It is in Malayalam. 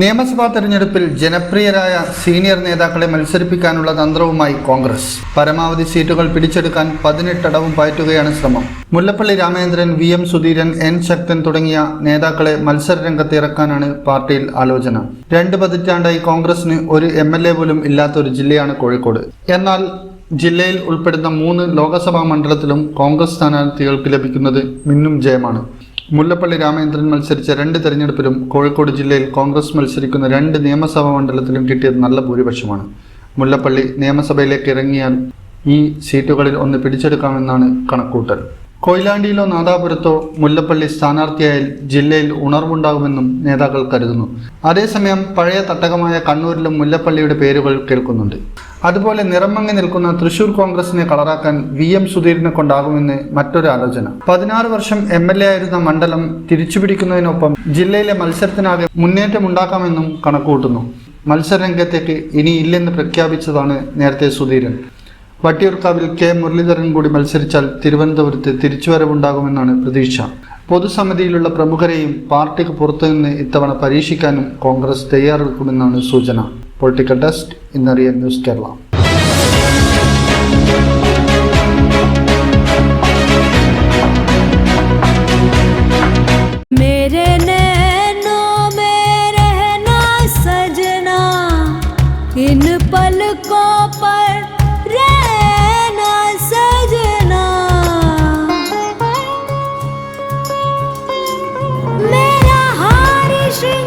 നിയമസഭാ തെരഞ്ഞെടുപ്പിൽ ജനപ്രിയരായ സീനിയർ നേതാക്കളെ മത്സരിപ്പിക്കാനുള്ള തന്ത്രവുമായി കോൺഗ്രസ്. പരമാവധി സീറ്റുകൾ പിടിച്ചെടുക്കാൻ പതിനെട്ടടവും പയറ്റുകയാണ് ശ്രമം. Mullappally Ramachandran V M Sudheeran N Sakthan തുടങ്ങിയ നേതാക്കളെ മത്സര രംഗത്ത് ഇറക്കാനാണ് പാർട്ടിയിൽ ആലോചന. രണ്ട് പതിറ്റാണ്ടായി കോൺഗ്രസിന് ഒരു എം എൽ എ പോലും ഇല്ലാത്ത ഒരു ജില്ലയാണ് കോഴിക്കോട്. എന്നാൽ ജില്ലയിൽ ഉൾപ്പെടുന്ന മൂന്ന് ലോക്സഭാ മണ്ഡലത്തിലും കോൺഗ്രസ് സ്ഥാനാർത്ഥികൾക്ക് ലഭിക്കുന്നത് മിന്നും ജയമാണ്. മുല്ലപ്പള്ളി രാമചന്ദ്രൻ മത്സരിച്ച രണ്ട് തെരഞ്ഞെടുപ്പിലും കോഴിക്കോട് ജില്ലയിൽ കോൺഗ്രസ് മത്സരിക്കുന്ന രണ്ട് നിയമസഭാ മണ്ഡലത്തിലും കിട്ടിയത് നല്ല ഭൂരിപക്ഷമാണ്. മുല്ലപ്പള്ളി നിയമസഭയിലേക്ക് ഇറങ്ങിയാൽ ഈ സീറ്റുകളിൽ ഒന്ന് പിടിച്ചെടുക്കാമെന്നാണ് കണക്കൂട്ടൽ. കൊയിലാണ്ടിയിലോ നാദാപുരത്തോ മുല്ലപ്പള്ളി സ്ഥാനാർത്ഥിയായാൽ ജില്ലയിൽ ഉണർവുണ്ടാകുമെന്നും നേതാക്കൾ കരുതുന്നു. അതേസമയം പഴയ തട്ടകമായ കണ്ണൂരിലും മുല്ലപ്പള്ളിയുടെ പേരുകൾ കേൾക്കുന്നുണ്ട്. അതുപോലെ നിറമങ്ങി നിൽക്കുന്ന തൃശൂർ കോൺഗ്രസിനെ കളറാക്കാൻ വി എം സുധീരനെ കൊണ്ടാകുമെന്ന് മറ്റൊരു ആലോചന. പതിനാറ് വർഷം എം എൽ എ ആയിരുന്ന മണ്ഡലം തിരിച്ചുപിടിക്കുന്നതിനൊപ്പം ജില്ലയിലെ മത്സരത്തിനാകെ മുന്നേറ്റമുണ്ടാക്കാമെന്നും കണക്കുകൂട്ടുന്നു. മത്സരരംഗത്തേക്ക് ഇനി ഇല്ലെന്ന് പ്രഖ്യാപിച്ചതാണ് നേരത്തെ സുധീരൻ. വട്ടിയൂർക്കാവിൽ കെ മുരളീധരൻ കൂടി മത്സരിച്ചാൽ തിരുവനന്തപുരത്ത് തിരിച്ചുവരവുണ്ടാകുമെന്നാണ് പ്രതീക്ഷ. പൊതുസമിതിയിലുള്ള പ്രമുഖരെയും പാർട്ടിക്ക് പുറത്തുനിന്ന് ഇത്തവണ പരീക്ഷിക്കാനും കോൺഗ്രസ് തയ്യാറെടുക്കുമെന്നാണ് സൂചന. പൊളിറ്റിക്കൽ ഡെസ്ക് ഇന്നറിയ ന്യൂസ് കേരള मेरे नैनों में रहना सजना इन पलकों पर रहना सजना मेरा हार श्रृंगार